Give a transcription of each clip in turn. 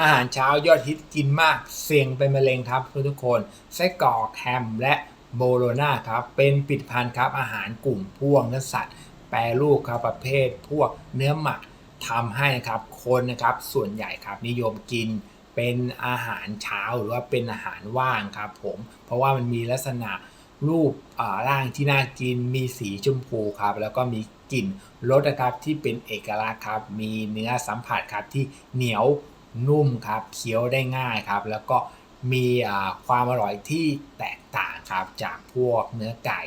อาหารเช้ายอดฮิตกินมาก เสี่ยงเป็นมะเร็งครับทุกคนไส้กรอกแฮมและโบโลนาครับเป็นผลิตภัณฑ์ครับอาหารกลุ่มพวกเนื้อสัตว์ แปรรูปครับประเภทพวกเนื้อหมักทำให้นะครับคนนะครับส่วนใหญ่ครับนิยมกินเป็นอาหารเช้าหรือว่าเป็นอาหารว่างครับผม เพราะว่ามันมีลักษณะรูปร่างที่น่ากินมีสีชมพูครับ แล้วก็มีกลิ่นรสนะครับที่เป็นเอกลักษณ์ครับ มีเนื้อสัมผัสครับที่เหนียว นุ่มครับเคี้ยวได้ง่ายครับ แล้วก็มีความอร่อยที่แตกต่างครับจากพวกเนื้อไก่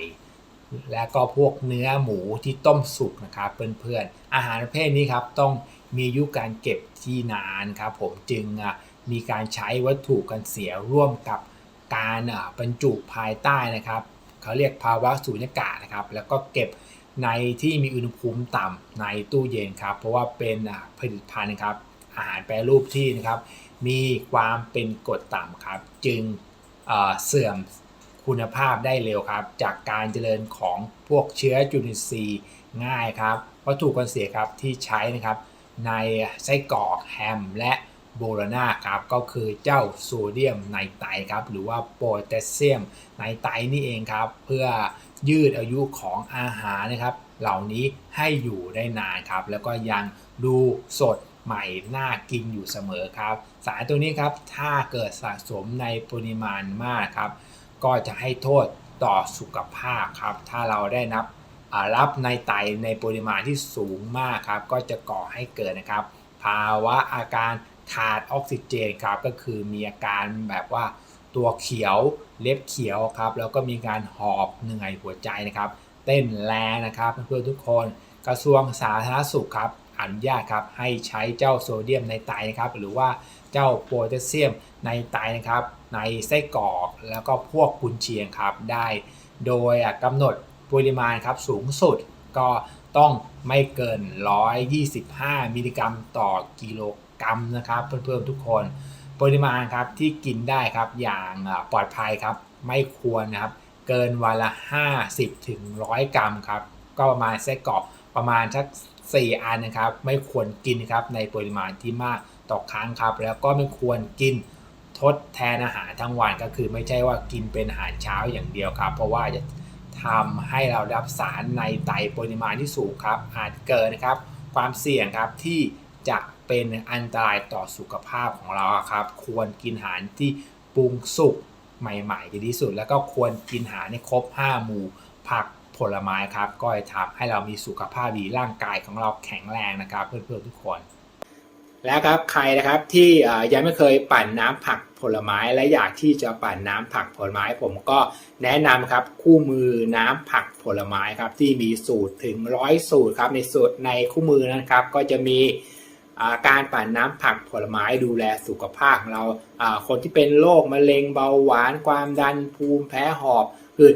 และก็พวกเนื้อหมูที่ต้มสุกนะครับเพื่อนๆอาหารประเภทนี้ครับต้องมีอายุการเก็บที่นานครับ ผมจึงมีการใช้วัตถุกันเสียร่วมกับการบรรจุภายใต้นะครับเขาเรียกภาวะสูญญากาศนะครับ แล้วก็เก็บในที่มีอุณหภูมิต่ำในตู้เย็นครับ เพราะว่าเป็นผลิตภัณฑ์นะครับ อาหารแปรรูปที่นะครับ มีความเป็นกรดต่ำครับ จึงเเสื่อมคุณภาพได้เร็วครับ จากการเจริญของพวกเชื้อจุลินทรีย์ง่ายครับวัตถุกันเสียครับที่ใช้นะครับ ในไส้กรอกแฮมและโบโลนาครับก็คือเจ้าโซเดียมไนไตรครับหรือว่าโพแทสเซียมไนไตรนี่เองครับ เพื่อยืดอายุของอาหารนะครับ เหล่านี้ให้อยู่ได้นานครับ แล้วก็ยังดูสด ใหม่น่ากินอยู่เสมอครับ สารตัวนี้ครับถ้าเกิดสะสมในปริมาณมากครับ ก็จะให้โทษต่อสุขภาพครับ ถ้าเราได้นับรับในไตในปริมาณที่สูงมากครับ ก็จะก่อให้เกิดนะครับ ภาวะอาการขาดออกซิเจนครับ ก็คือมีอาการแบบว่าตัวเขียวเล็บเขียวครับ แล้วก็มีการหอบเหนื่อยหัวใจนะครับ เต้นแรงนะครับเพื่อนๆทุกคนกระทรวงสาธารณสุขครับ อนุญาตครับให้ใช้เจ้าโซเดียมในไตนะครับ หรือว่าเจ้าโพแทสเซียมในไตนะครับ ในไส้กรอกแล้วก็พวกกุนเชียงครับได้ โดยกำหนดปริมาณครับสูงสุดก็ต้องไม่เกิน 125 มิลลิกรัมต่อกิโลกรัมนะครับ เพื่อนๆทุกคนปริมาณครับที่กินได้ครับอย่างปลอดภัยครับ ไม่ควรนะครับ เกินวันละ 50 ถึง 100 กรัมครับ ก็ประมาณไส้กรอกประมาณสัก 4 อันนะครับ ไม่ควรกินครับในปริมาณที่มากต่อครั้งครับ แล้วก็ไม่ควรกินทดแทนอาหารทั้งวันก็คือไม่ใช่ว่ากินเป็นอาหารเช้าอย่างเดียวครับ เพราะว่าจะทำให้เรารับสารในไตปริมาณที่สูงครับ อาจเกิดนะครับ ความเสี่ยงครับที่จะเป็นอันตรายต่อสุขภาพของเราครับ ควรกินอาหารที่ปรุงสุกใหม่ๆดีที่สุด แล้วก็ควรกินอาหารในครบ 5 หมู่ผัก ผลไม้ครับก็จะทำให้เรามีสุขภาพดีร่างกายของเราแข็งแรงนะครับเพื่อนๆทุกคน แล้วครับใครนะครับที่ยังไม่เคยปั่นน้ำผักผลไม้และอยากที่จะปั่นน้ำผักผลไม้ ผมก็แนะนำครับคู่มือน้ำผักผลไม้ครับที่มีสูตรถึงร้อยสูตรครับในสูตรในคู่มือนะครับก็จะมีาการปั่นน้ำผักผลไม้ดูแลสุขภาพของเราาคนที่เป็นโรคมะเร็งเบาหวานความดันภูมิแพ้หอบหืด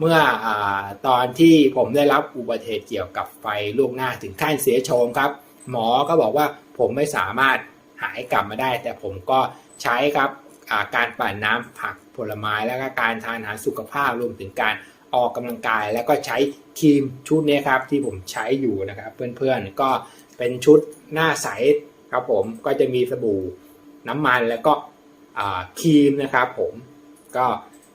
เมื่ออตอนที่ผมได้รับอุบัติเหตุเกี่ยวกับไฟลูกหน้าถึงขั้นเสียโฉมครับ หมอก็บอกว่าผมไม่สามารถหายกลับมาได้ แต่ผมก็ใช้ครับาการปั่นน้ำผักผลไม้แล้วก็การทานอาหารสุขภาพรวมถึงการออกกำลังกายแล้วก็ใช้ครีมชุดนี้ครับที่ผมใช้อยู่นะครับเพื่อนๆก็เป็นชุดหน้าใสครับผมก็จะมีสบู่น้ำมันแล้วก็ครีมนะครับผมก็